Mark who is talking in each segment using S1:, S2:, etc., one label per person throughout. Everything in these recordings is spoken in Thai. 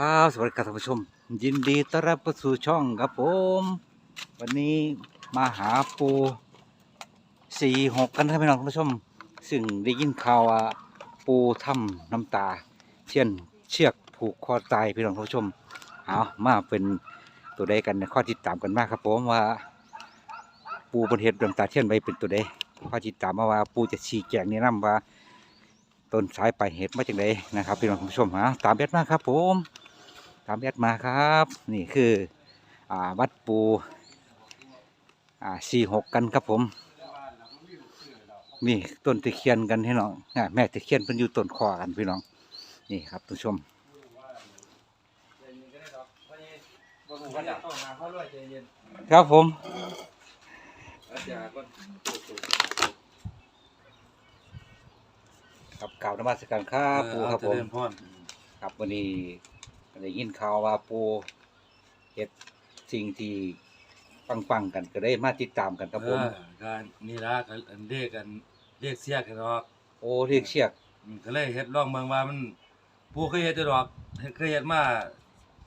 S1: ครับสวัสดีครับท่านผู้ชม ยินดีต้อนรับเข้าสู่ช่องครับผม วันนี้มาหาปูสี่หกกันครับพี่น้องท่านผู้ชม ซึ่งได้ยินข่าวว่าปูทำน้ำตา เช่นเชือกผูกคอตายพี่น้องท่านผู้ชมเอามาเป็นตัวใดกันข้อติดตามกันมากครับผมว่า ปูบนเห็ดน้ำตาเทียนไว้เป็นตัวใดข้อติดตามมาว่าปูจะชี้แจงแนะนำว่าต้นสายปลายเหตุมาจากไหนนะครับพี่น้องผู้ชมฮะตามแอดมากครับผม ตามแอดมาครับ นี่คืออ่าวัดปูอ่าสี่หกกันครับผม นี่ต้นตะเคียนกันพี่น้องอ่าแม่ตะเคียนเป็นอยู่ต้นคอกันพี่น้อง นี่ครับทุกชมครับผมครับกล่าวนมัสการครับปูครับผม
S2: เจญพร
S1: ครับวันนี้ ได้ยินข่าวว่าปูเฮ็ดสิ่งที่ปังๆกันก็ได้มาติดตามกันครับผม
S2: เออการนี่ละกันอันเรียกกันเรียกเสียกันดอก
S1: โอ้เรียกเชือก
S2: อืมก็เลยเฮ็ดลองเบิ่งว่ามันผู้เคยเฮ็ดอยู่ดอกเคยเฮ็ดมา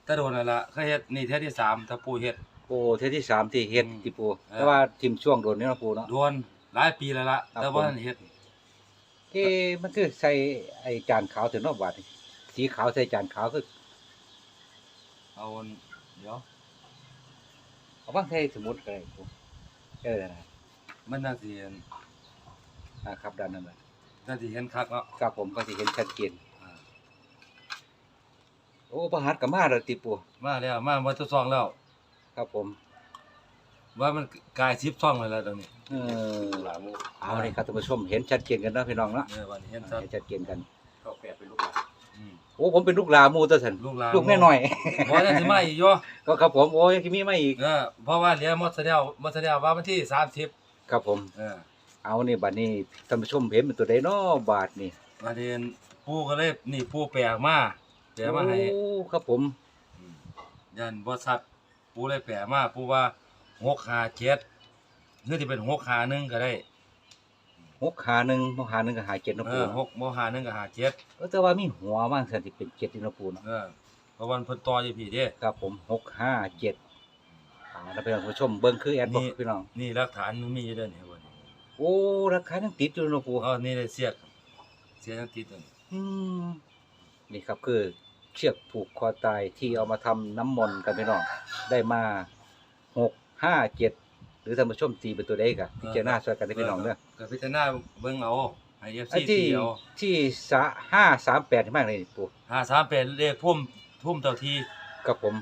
S2: แต่โดนนั่นล่ะเคยเฮ็ดนี่เทอที่สามถ้าผู้เฮ็ด
S1: โอ้เทอที่สามที่เฮ็ด
S2: อืม
S1: ที่ปู
S2: เออ
S1: แต่ว่าทิมช่วงโดนนี่เนาะปูเนาะ
S2: โดนหลายปีแล้วล่ะ
S1: ครับ
S2: แต่ว่า
S1: ผม
S2: ท่านเฮ็ด
S1: เอ๊ะมันคือใส่ไอ้จานขาวถึงนอกบาดนี่สีขาวใส่จานขาวคือ
S2: เอาอันเดี๋ยว
S1: เอาบ้างใส่สมุดก็ได้ปูเออนะ
S2: มันน่าสิเห็น
S1: นะครับด้านนั้นน่ะ
S2: น่าสิเห็นคักเนาะ
S1: ครับผมก็สิเห็นชัดเจน
S2: อ่า
S1: โอ้ประหัดกับมาแล้วติปู
S2: มาแล้วมาวัดทุกซองแล้ว
S1: ครับผม
S2: ว่ามันกลาย10ช่องแล้วล่ะตอนนี้
S1: เออเอาเลยครับท่านผู้ชมเห็นชัดเจนกันเนาะพี่น้องเนาะ
S2: เออวันนี้เห็นชัด
S1: เห็นชัดเจนกัน โอ้ผมเป็นลูกหลานหมูตะสัน
S2: ลูกหลาน
S1: ลูกแม่น้อย
S2: บ่ได้สิมาอีกอยู่
S1: ก็ครับผมโอ้ยยังมีไม่อีก
S2: เออเพราะว่าเหลือหมดแสดงหมดแสดงว่าวันที่30
S1: ครับผม
S2: เออ
S1: เอานี่บัดนี้ท่านผู้ชมเห็นเป็นตัวใดเนาะบาทนี่
S2: ประเด็นปู่ก็เลยนี่ปู่แปลมาแปลมาให้
S1: โอ้ครับผม
S2: อืมยันบ่ชัดปู่เลยแปลมาปู่ว่า657หรือที่เป็น651ก็ได้
S1: หกขาหนึ่งหกขาหนึ่งกับหาเจ็ดเนาะ
S2: เอ
S1: ปู
S2: อ
S1: เนาะ
S2: 6บ่51ก็57
S1: เออแต่ว่ามีหัวบ้างสันติเป็นเจ็ดนี่เนาะปูเนาะ
S2: เออเพราะวันเพิ่นต่ออยู่พี่เด้
S1: ครับผมหกห้าเจ็ดอ่าแล้วพี่น้องผู้ชมเบิ่งคือแอดบอก
S2: นี่
S1: พี่น้อง
S2: นี่หลักฐานมันมีอยู่เด้อนี่ว่านี่
S1: โอ้ราคายังติดอยู่เนาะปู
S2: อ๋อนี่ได้เสียกเสียยังติดอยู่นี่
S1: อืมนี่ครับคือเชือกผูกคอตายที่เอามาทำน้ำมนต์กันพี่น้องได้มาหกห้าเจ็ดหรือท่านผู้ชมตีเป็นตัวใดกันพิจารณาช่วยกันได้พี่น้องเด้อ
S2: ก็พิจารณาเบิ่งเอาให้ FC
S1: อันที่
S2: ตีเอา
S1: ที่สะห้าสามแปดมากเลยปู
S2: 538เลขพุ่มพุ่มเจ้าที่
S1: กับผม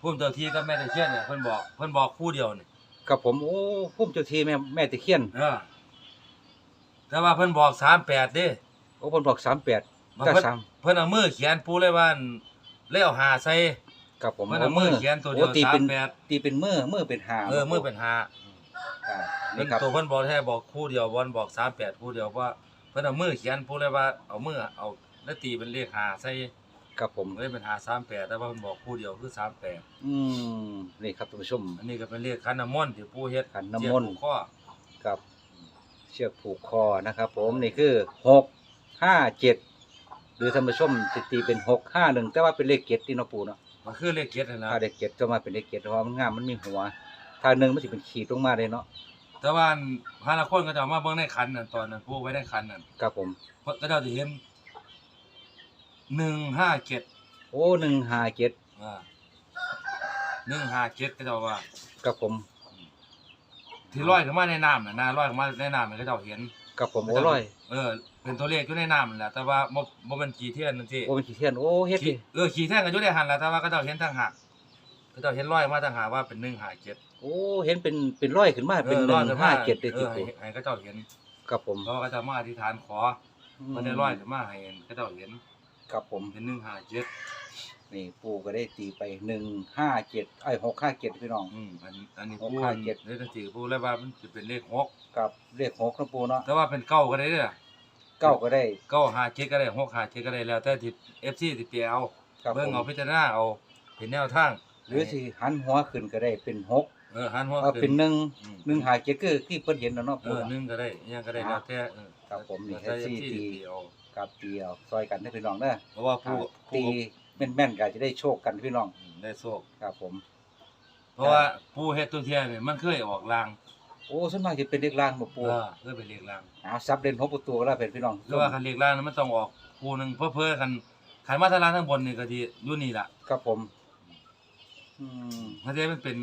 S2: พุ่มเจ้าที่ก็แม่ตะเคียนเนี่ยเพิ่นบอกเพิ่นบอกคู่เดียวนี่
S1: กับผมโอ้พุ่มเจ้าทีแม่แม่ตะเคียน
S2: เออแต่ว่าเพิ่นบอก38เด้
S1: โอ้เพิ่นบอกสามแปด
S2: ว่า
S1: ก็
S2: เพิ่น
S1: สาม
S2: เพิ่นเอามือเขียนปูเลยว่าอั่นเลยเอาหาใส่
S1: กับผม
S2: เพิ่นเอามือเขียนตัวเดียว
S1: โอ้ตีเป็น
S2: 38
S1: ตีเป็นมือมือเป็นหา
S2: เออมือเป็นหา
S1: อ่า
S2: เพิ่
S1: นี่
S2: น
S1: ครับ
S2: ตัวเพิ่นบอกแท้บอกคู่เดียวบอลบอก38คู่เดียวว่าเพิ่นเอามือเขียนปูเลยว่าเอามือเอาแล้วตีเป็นเลขหาใส่
S1: กับผม
S2: เลยเป็นหา38แต่ว่าเพิ่นบอกคู่เดียวคือ38
S1: อืมนี่ครับท่านผู้ชม
S2: อันนี้ก็เป็นเลขขันน้ำมนต์ที่ปูเฮ็ด
S1: ขันน้ำมนต์
S2: เจียผูกข้อ
S1: กับเชือกผูกคอนะครับ ผมนี่คือหกห้าเจ็ดหรือท่านผู้ชมจะตีเป็นหกห้าหนึ่งแต่ว่าเป็นเลขเจ็ดที่เนาะปูเนาะ
S2: มันคือเลขเจ็ดนั่นนะ
S1: ถ้าเลขเจ็ดก็มาเป็นเลขเจ็ดเพราะว่ามันงามมันมีหัว ถ้าหนึ่งมันจะเป็นขีดลงมาเลยเนาะ
S2: แต่ว่าพาละคนก็จะเอามาเบิ่งในขันนั่นตอนนั้นปูไว้ในขันนั่น
S1: ครับผม
S2: เพราะก็เจ้าสิเห็น157
S1: โอ้หนึ่งห้าเจ็ด
S2: อ่าหนึ่งห้าเจ็ดก็เจ้าว่า
S1: กับผม
S2: ที่ร้อยขึ้นมาในน้ำน่ะนะร้อยขึ้นมาในน้ำมันก็เจ้าเห็น
S1: กับผมโอ้ร้อย
S2: เออ เป็นตัวเลขอยู่ในน้ำนั่นแหละแต่ว่าบ่บ่เป็นขี้เทียนนั่นสิ
S1: โอ้เป็นขีดเทียนโอ้เฮ็ดดิ
S2: ขี้เออขี้เทียนก็อยู่ในหันแหละแต่ว่าก็เจ้าเห็นทางหัก ก็เจ้าเห็นร้อยมาทางหากว่าเป็นหนึ่งห้าเจ็ด
S1: โอ้เห็นเป็นเป็นร้อยขึ้นมาเป็นห
S2: ร้อย
S1: นึ่
S2: ขึ้
S1: ง
S2: น
S1: ห้า
S2: มา
S1: เจ็ดเลย
S2: เอ
S1: ที่
S2: อให้
S1: ปู
S2: ให้ก็เจ้าเห็น
S1: กับผม
S2: เพราะว่าก็เจ้ามาอธิษฐานขอมันได้ร้อยขึ้นมาให้ก็เจ้าเห็น
S1: กับผม
S2: เป็นหนึ่งห้าเจ็ด
S1: นี่ปูก็ได้ตีไปหนึ่งห้าเจ็ดไอ้หกห้าเจ็ดพี่น้อง
S2: อืมอันอันนี้
S1: หก
S2: ผู้
S1: ห้าเจ็ด
S2: เลขสี่ผู้แล้วว่ามันจะเป็นเลขหก
S1: กับเลขหกนะปูเนาะ
S2: แต่ว่าเป็นเก้าก็ได้เด้อ
S1: เก้าก็ได้
S2: เก้าห้าเจ็ดก็ได้หกห้าเจ็ดก็ได้แล้วแต่ที่เอฟซีที่เปียเอา
S1: ครับ
S2: เบิ่ง
S1: ผม
S2: เอาพิจารณาเอาเป็นแนวทาง
S1: หรือสิหันหัวขึ้นก็ได้เป็นหก
S2: เออหันหัว
S1: เอาเป็นหนึ่ง
S2: อืม
S1: หนึ่งหาเจ็ดคือที่เพิ่นเห็นแล้วเนาะ
S2: เอ
S1: ปู
S2: อหนึ่งก็ได้อิหยังก็ได้แล้วแต่เออ
S1: ครับผมนี่
S2: แล้วแต่
S1: แค่สี่
S2: ที่
S1: ตี
S2: ตีเอา
S1: กับตีเอาซอยกันได้พี่น้องเด้อ
S2: เพราะว่าผู้
S1: ตี
S2: ผู้
S1: แแม่นๆก็จะได้โชคกันพี่น้อง
S2: อืมได้โชค
S1: ครับผม
S2: เพราะว่าปูเฮ็ดตัวเทียเนี่ยมันเคยออกลาง
S1: โอ้ส่วนมากจะเป็นเลขล่างบ่
S2: เอ
S1: ปู
S2: อเคยเป็นเลขลาง
S1: อ่าซับเด่นหกประตูก็แล้วเป็นพี่น้อง
S2: คือว่าคันเลขลางนั้นมันต้องออกปูหนึงเพ้อๆคันคันมาทางล่างทั้งบนนี่ก็สิอยู่นี่ล่ะ
S1: ครับผม อืม
S2: มันจะมันเป็น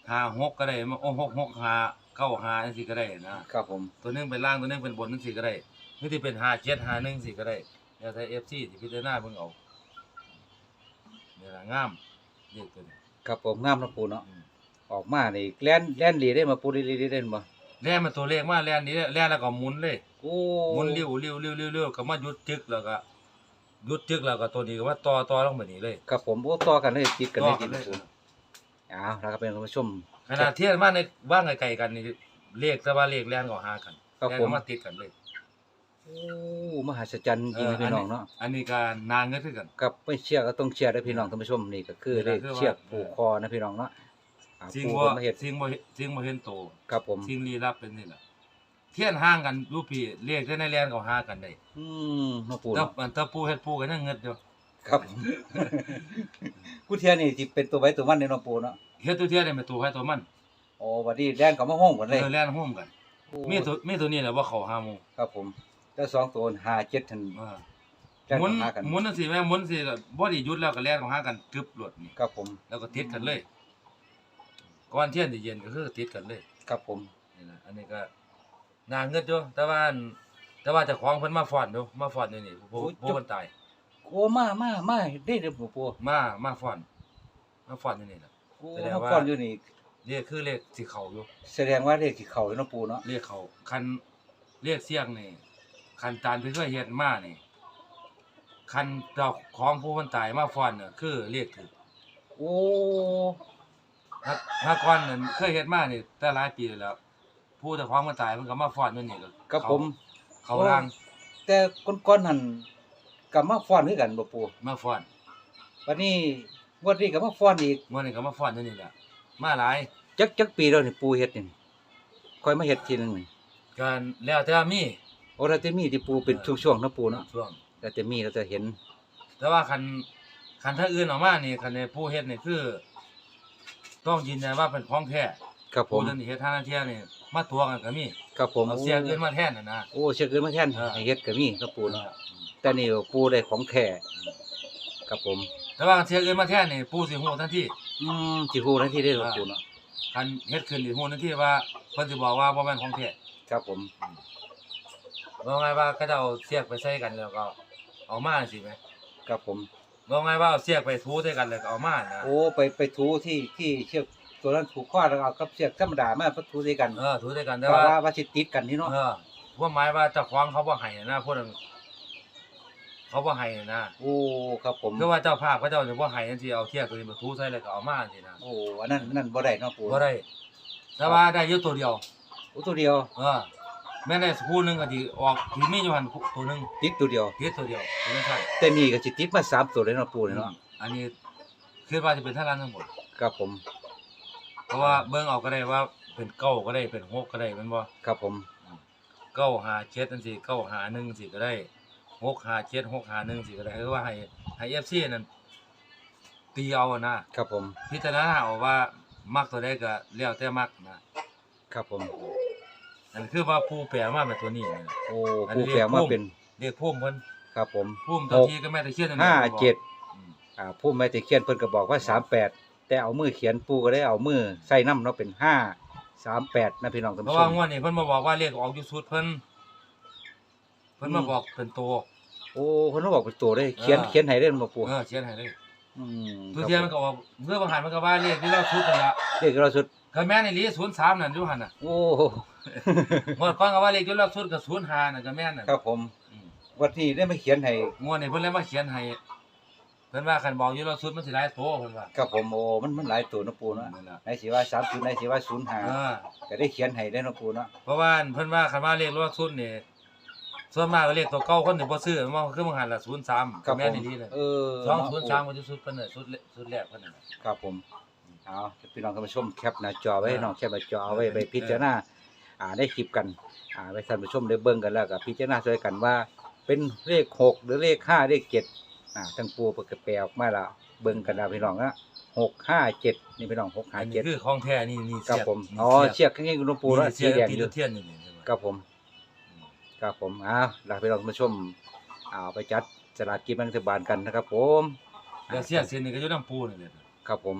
S2: 5 6ก็ได้มันโอ้6 6 5 9 5จังซี่ก็ได้นะครับ
S1: ผม
S2: ตัวหนึงเป็นล่างตัวหนึงเป็นบนจังซี่ก็ได้หรือที่เป็น5 7 5 1ซี่ก็ได้แล้วแต่ FC ที่พิจารณาเบิ่งเอานี่ล่ะงามเลขตัวนี้
S1: ครับผมงามเนาะปูเนาะ
S2: อืม
S1: ออกมานี่แล่นแล่นหลีได้มาปูลีลีได้บ่
S2: แล่นมาตัวเลขมาแล่นนี้แล่นแล้วก็หมุนเลย
S1: โอ้
S2: หมุนเลี้ยวเลี้ยวเลี้ยวเลี้ยวเลี้ยวก็มาหยุดจึกแล้วก็ห ยุดจึกแล้วก็ตัวนี้ก็ว่าต่อต่อลงไปนี่เลย
S1: ครับผมโอ้ต่อกันเลยติดกัน
S2: ต่
S1: เล
S2: อยกั
S1: ติ
S2: น
S1: ด
S2: เล
S1: กั
S2: ย
S1: นปูอ้าวแล้วก็เป็นคุณผู้ชม
S2: ขณะเทียนมาในว่างไกลๆกันนี่เลขแต่ว่าเลขแล่นก็หากัน
S1: ครับ
S2: แล่น
S1: ผม
S2: ก็มาติดกันเลย
S1: โอ้มหัศจรรย์จริงๆพี่น้องเนาะ
S2: อันนี้ก็นานเงินคือกัน
S1: กับไม่เชื่อก็ต้องเชื่อได้อพี่น้องท่านผู้ชมนี่ก็คือ
S2: นี่
S1: เล
S2: ก็
S1: ข
S2: คือว่า
S1: เชือกผูกคอนะพี่น้องเนาะอ่า
S2: สิ่ง
S1: ผูก
S2: บ่
S1: คนมาเฮ็ด
S2: สิ่งบ่เห็นสิ่งบ่เห็นโต
S1: ครับผม
S2: สิ่งลี้ลับเป็นนี่ล่ะ เทียนห่างกันรูปพี่เลขแต่ในแล่นก็หากันได้
S1: อืมเนาะปู
S2: แล้
S1: เนาะ
S2: วมันถ้าปู่เฮ็ดปู่ก็ยังเงินอยู่
S1: ครับ ผู้เทียนี่สิเป็นตัวไว้ตัวมันในเนาะปูเนาะ
S2: เฮ็ดตัวเทียนได้มาตัวให้ตัวมัน
S1: โอ้บัดนี้แล่นก็มาห้องกันเลย
S2: เออแล่นร่วมกัน
S1: โอ้
S2: มีตัวมีตัวนี้แหละว่าเขาหาหมู่
S1: ครับผมแล้วสองตัวหาเจ็ดทัน
S2: เออ
S1: แล่น
S2: หมุน
S1: หากัน
S2: หมุนจังซี่แม่หมุนสิก็บ่ได้หยุดแล้วก็แล่นของหากันกึบหลดนี่
S1: ครับผม
S2: แล้วก็ติดกันเลย ก่อนเที่ยงสิเย็นก็คือติดกันเลย
S1: ครับผม
S2: นี่นะอันนี้ก็ น่าเงิดอยู่แต่ว่าอันแต่ว่าเจ้าของเพิ่นมาฟ้อนอยู่มาฟ้อนอยู่นี่ผู้ผู้เพิ่นตาย
S1: โอ้มามามาได้เด้อปูปู
S2: มามาฟ้อนมาฟ้อนอยู่นี่ล่ะ
S1: โอ้
S2: แสดง
S1: มา
S2: ว่า
S1: ก่อนอยู่นี่
S2: เรียกคือเลขสิเข้าอยู่
S1: แสดงว่าเลขที่เข้าอยู่เนาะปูเนาะ
S2: เรียกเขาคันเรียกเสียงนี่คันตามที่เคยเฮ็ดมานี่คันเจ้าของผู้เพิ่นตายมาฟ้อนน่ะคือเรียกถูก
S1: โอ้
S2: ถ้าถ้าก่อนนั่นเคยเฮ็ดมานี่แต่หลายปีแล้ว ผู้เจ้าของมันตายมันก็มาฟ้อนอยู่นี่ก็
S1: กับผม
S2: เขาล่าง
S1: แต่ก้อนๆหั่นก็มาฟ้อนคือกันบ่ปู
S2: มาฟ้อน
S1: วันนี้งวดนี้ก็มาฟ้อนอีก
S2: มื้อนี้ก็มาฟ้อนอยู่นี่แหละมาหลาย
S1: จักจักปีแล้วนี่ปูเฮ็ดนี่ค่อยมาเฮ็ดทีนึงนี่
S2: กันแล้วแต่ว่ามี
S1: โอ้เราจะมีที่ปูเป็นช่วงๆเนาะปูเนาะ
S2: ช่วง
S1: เราจะมีเราจะเห็น
S2: แต่ว่าคันคันถ้าอื่นออกมานี่คันในผู้เฮ็ดนี่คือ ต้องยืนยันว่าเป็นของแท้
S1: ครับผ
S2: ผู้
S1: ม
S2: นั้นที่เฮ็ดทางนั้นเที่ยนี่ มาตัวกันก็มี
S1: ครับผม
S2: เอาเสียเงินมาแทนน่ะนะ
S1: โอ้เชื่อเกินมาแท่น
S2: เออ
S1: ให้เฮ็ดก็มีครับปู
S2: เอ
S1: เนาะ
S2: อ
S1: แต่นี่ปูได้ของแท้ครับผม
S2: แต่ว่าคันเสียเงินมาแทนนี่ผู้สิฮู้ทันที
S1: อืมสิฮู้ทันทีได้ครับปูเนาะ
S2: คันเฮ็ดขึ้นสิฮู้ทันทีว่าเพิ่นสิบอกว่าบ่แม่นของแท้
S1: ครับผม
S2: ว่าไงว่าเขาจะเอาเสียกไปใส่กันแล้วก็เอามาสิแหม
S1: ครับผม
S2: ว่าไงว่าเอาเสียกไปถูใส่กันแล้วก็เอามานะ
S1: โอ้ไปไปถูที่ที่เชือก ตัวนั้นถูกข้อแล้วเอากับเชือกธรรมดามาไปถูด้วยกัน
S2: เออถูใส่กัน
S1: แต่
S2: แต่ว่า
S1: ว่าว่าสิติดกันนี่เนาะ
S2: เออว่าหมายว่าเจ้าของเขาบ่ให้นะพวกนั้นเขาบ่ให้นะ
S1: โอ้ครับผม
S2: คือว่าเจ้าภาพเขาเจ้าจะบ่ให้จังซี่เอาเทียกตัวนี้มาถูใส่แล้วก็เอามาจังซี่นะ
S1: โอ้อันนั้นอันนั้นบ่ได้เนาะปู
S2: บ่ได้ แต่ว่าได้อยู่ตัวเดียว
S1: โอ้ตัวเดียว
S2: เออแม่นได้คู่หนึงก็สิออกที่มีอยู่หั่นตัวหนึง
S1: ติดตัวเดียว
S2: เฮ็ดตัวเดียวตัวนั้นใช่
S1: แต่นี่ก็สิติดมาสามตัวเลยเนาะปูนี่เนาะ
S2: อันนี้คิดว่าจะเป็นทางร้านทั้งหมด
S1: ครับผม
S2: เพราะว่าเบิ่งเอาก็ได้ว่าเป็นเก้าก็ได้เป็นหกก็ได้แม่นบ่
S1: ครับผม
S2: เก้าหาเจ็ดจังซี่เก้าหาหนึ่งสิก็ได้หกหาเจ็ดหกหาหนึ่งสิก็ได้คือว่าให้ให้ FC นั่นตีเอาอะนะครับ
S1: ผม
S2: พิจารณาเอาว่ามักตัวใดก็แล้วแต่มักนะครับ
S1: ผม
S2: อันคือว่าผู้แปลมาเป็นตัวนี้นี่
S1: โอ้
S2: อัน
S1: ปู
S2: นี้
S1: แปลมา
S2: พุ่ม
S1: เป็น
S2: เรียกพุ่มเพิ่น
S1: ครับผม
S2: พุ่มตัวทีก็แม่ตะเคียนนั่น
S1: ห้า
S2: แหละ
S1: เจ็ด
S2: อืม
S1: อ่าผู้ไม่ตะเขียนเพิ่นก็บอกว่าสามแปด แต่เอามือเขียนปูก็ได้เอามือใส่น้ำเนาะเป็นห้าสามแปดนะพี่น้องท่าน
S2: เพ
S1: ผู้
S2: ราะ
S1: ช
S2: ว่าม งวดนี้เพิ่นมาบอกว่าเลขออกอยู่สุดเพิ่นเพิ่นมา
S1: อืม
S2: บอกเป็นตัว
S1: โอ้เพิ่นบอกเป็นตัวได้เขียน
S2: อ่า
S1: เขียนให้ได้บ่ปู
S2: เออเขียนให้เลย
S1: อืม
S2: ตัวเทียนมันก็ว่าเพื่อบางหันมันก็ว่าเลขที่เราชุดนั่นละ
S1: เด็กเราสุด
S2: ก็แม่นอีหลี03นั่นอยู่หั่นน่ะ
S1: โอ้
S2: งวดก่อนก็ว่าเลขที่เราชุดก็05นั่นก็แม่นน่ะ
S1: ครับผม
S2: อืม
S1: วันนี้ได้มาเขียนให้
S2: งวดนี้เพิ่นเลยมาเขียนให้ เพิ่นว่าคันบอกอยู่เราชุดมันสิหลายโตเพิ่นว่า
S1: ครับผมโอ้มันมันหลายตัวเนาะปูเนาะ
S2: นั่นล่ะ
S1: ไหนสิว่า30ไหนสิว่า
S2: เออ
S1: 05ก็ได้เขียนให้ได้เนาะปูเนาะ
S2: เพราะว่าเพิ่นว่าคันว่าเลขเราชุดนี่ส่วนมากก็เลขตัวเก่าคนนี่บ่ซื้อมันคือบางหันละ03
S1: ครั
S2: ก็
S1: บ
S2: แม่
S1: ผ
S2: น
S1: ม
S2: อีหลีเลย
S1: เออ
S2: สอง
S1: เนาะ
S2: ศูนย์สามก็จะชุดเพิ่นน่ะชุดแรกชุดแรกเพิ่นน่ะ
S1: ครับผมเอาพี่น้องท่านผู้ชมแคปหน้าจอไว้
S2: อ่า
S1: น้องแคปหน้าจอเอาไว้
S2: เออ
S1: ไปพิจารณาอ่าได้คลิปกันอ่าไว้ท่านผู้ชมได้เบิ่งกันแล้วก็พิจารณาช่วยกันว่า เป็นเลขหกหรือเลขห้าเลขเจ็ด อ่าทั้งปูเปิดกระแปลออกมาแล้วเบิ่งกันดาพี่น้องนะหกห้าเจ็ดนี่พี่น้องหกห้า
S2: อันนี้
S1: เจ็ด
S2: คือของแท้นี่นี่
S1: ครับ
S2: เสียบ
S1: ผม
S2: นี่
S1: อ๋อเชือกข้างนี้คุณหลวงปู่แล้ว
S2: นี่
S1: สี
S2: เสียบ
S1: แดง
S2: ตี
S1: อยู่
S2: ตะเทียนนี่นี่ใช่ไหม
S1: ครับผมครับผมอ้าวลาไปลองมาชมอ่าไปจัดสลากกินแบ่งรัฐบาลกันนะครับผม
S2: แล้วเสียบเส้นนี่ก็อยู่น้ำปูนี่แหละ
S1: ครับผม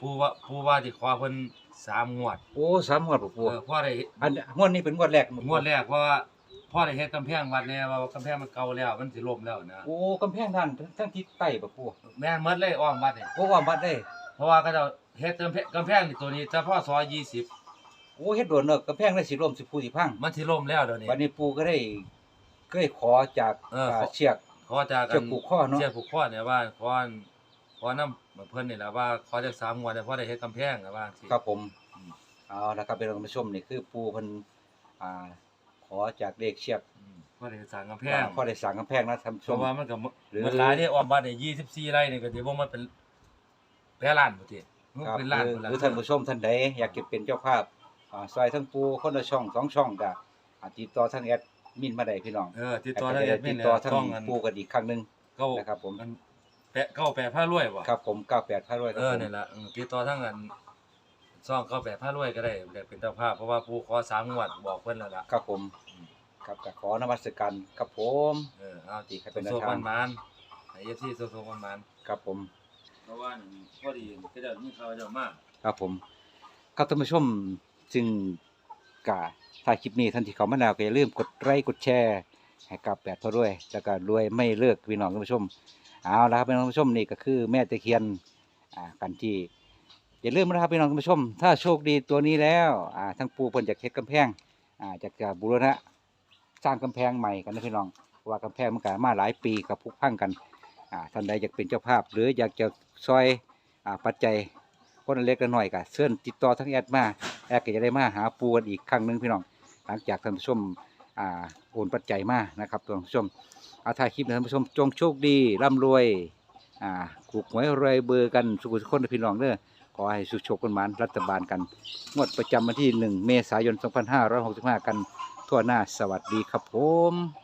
S2: ปูว่าปูว่าที่ขอเพิ่นสามงวด
S1: โอ้สามงวดบ่ปู
S2: เออพ่อได้
S1: อันงวดนี้เป็นงวดแรก
S2: งวดแรกเพราะว่า พ่อได้เฮ็ดกำแพงวัดแล้วว่ากำแพงมันเก่าแล้วมันสิล่มแล้วนะ
S1: โอ้กำแพงด้านทั้งทิศใต้บ่ปู
S2: แม่นหมดเลยอ้อมวัดนี่
S1: โอ้ว่าบัดได้
S2: เพราะว่าก็จะเฮ็ดกำแพงกำแพงนี่ตัวนี้เฉพาะซอย20
S1: โอ้เฮ็ดโดนเนอะกำแพงได้สิล่มสิปูสิพัง
S2: มันสิล่มแล้วเดี๋ยวนี้
S1: วันนี้ปูก็ได้ก็ได้ขอจาก
S2: เออขอ
S1: อ่าเชือก
S2: ขอจาก
S1: เชือกผูกข้อเนาะ
S2: เชือกผูกข้อเนี่ยว่าขออันขอนำเพิ่นนี่ล่ะว่าขอจักสามงวดเนี่ยพ่อได้เฮ็ดกำแพงน่ะว่าสิ
S1: ครับผม
S2: อืม
S1: เอาละครับไปลองมาชมนี่คือปูเพิ่นอ่า ขอจากเลขเชือก
S2: อืมพ่อได้สร้างกำแพง
S1: พ่อได้สั่งกำแพงนะท่านผู้ช
S2: เพราะ
S1: ม
S2: ว่ามันก็
S1: หรือ
S2: มันหลายเด้อ้อมบ้านนี่24ไร่นี่ก็สิบ่มันเป็นแปดล้านบ่ติมัน
S1: ครับ
S2: เป็น
S1: ห
S2: ล้าน
S1: รือ
S2: พุ่น
S1: ห
S2: ล่ะ
S1: รือท่านผู้ชมท่านใดอยากจะเป็นเจ้าภาพอ่าซอยทั้งปูคนละช่องสองช่องก็อ่าติดต่อทางแอดมินมาได้พี่น้อง
S2: เออติดต่อได้
S1: แอ
S2: แอ
S1: ด
S2: ด
S1: มิ
S2: มิ
S1: น
S2: น
S1: ติด
S2: เนี่ย
S1: ต่อทาง
S2: ต้องอัน
S1: ปูกันอีกครั้งหนึง
S2: เก้า
S1: นะครับผม
S2: อันแปะเก้าแปะผ้ารวยบ่
S1: ครับผม98พารวยค
S2: เอ
S1: รับ
S2: อ
S1: ผม
S2: นี่ล่ะเออติดต่อทางอัน ซ่องเก้าแปะผ้ารวยก็ได้ได้เป็นเจ้าภาพเพราะว่าผู้ขอสามงวดบอกเพิ่นแล้วล่ะ
S1: ครับผม ครับก็ขอนมัสการครับผม
S2: เออเอา
S1: ดีครับเป็นแนว
S2: โซ
S1: ทาง
S2: มันมันๆให้ FC โซโซมันมัน
S1: ครับผม
S2: เพราะว่านี่พอดีก็จะมีข่าวเจ้ามา
S1: ครับผมครับท่านผู้ชมซึ่งกาถ้าคลิปนี้ท่านที่เขามาแล้วก็อย่าลืมกดไลค์กดแชร์ให้กับแปดพอด้วยแล้วก็รวยไม่เลิกพี่น้องท่านผู้ชมเอาละครับพี่น้องท่านผู้ชมนี่ก็คือแม่ตะเคียนอ่ากันที่ อย่าลืมนะครับพี่น้องท่านผู้ชม ถ้าโชคดีตัวนี้แล้วอ่าทั้งปูเพิ่นจากเฮ็ดกำแพงอ่าจากจะบูรณะสร้างกำแพงใหม่กันนะพี่น้องว่ากำแพงมันก็มาหลายปีกับพุกพังกันอ่าท่านใดอยากเป็นเจ้าภาพ หรืออยากจะซอยอ่าปัจจัยคนเล็กละน้อยก็เชิญติดต่อทั้งแอดมาแอดก็จะได้มาหาปูกันอีกครั้งหนึงพี่น้อง หลังจากท่านผู้ชมอ่าโอนปัจจัยมานะครับท่านผู้ชมเอาถ่ายคลิปนะท่านผู้ชมจงโชคดีร่ำรวยอ่าถูกหวยรวยเบอร์กันสุขสุขคนนะพี่น้องเด้อ ขอให้สุขโชคกันมานรัฐบาลกัน งวดประจำวันที่ 1 เมษายน 2565 กันทั่วหน้าสวัสดีครับผม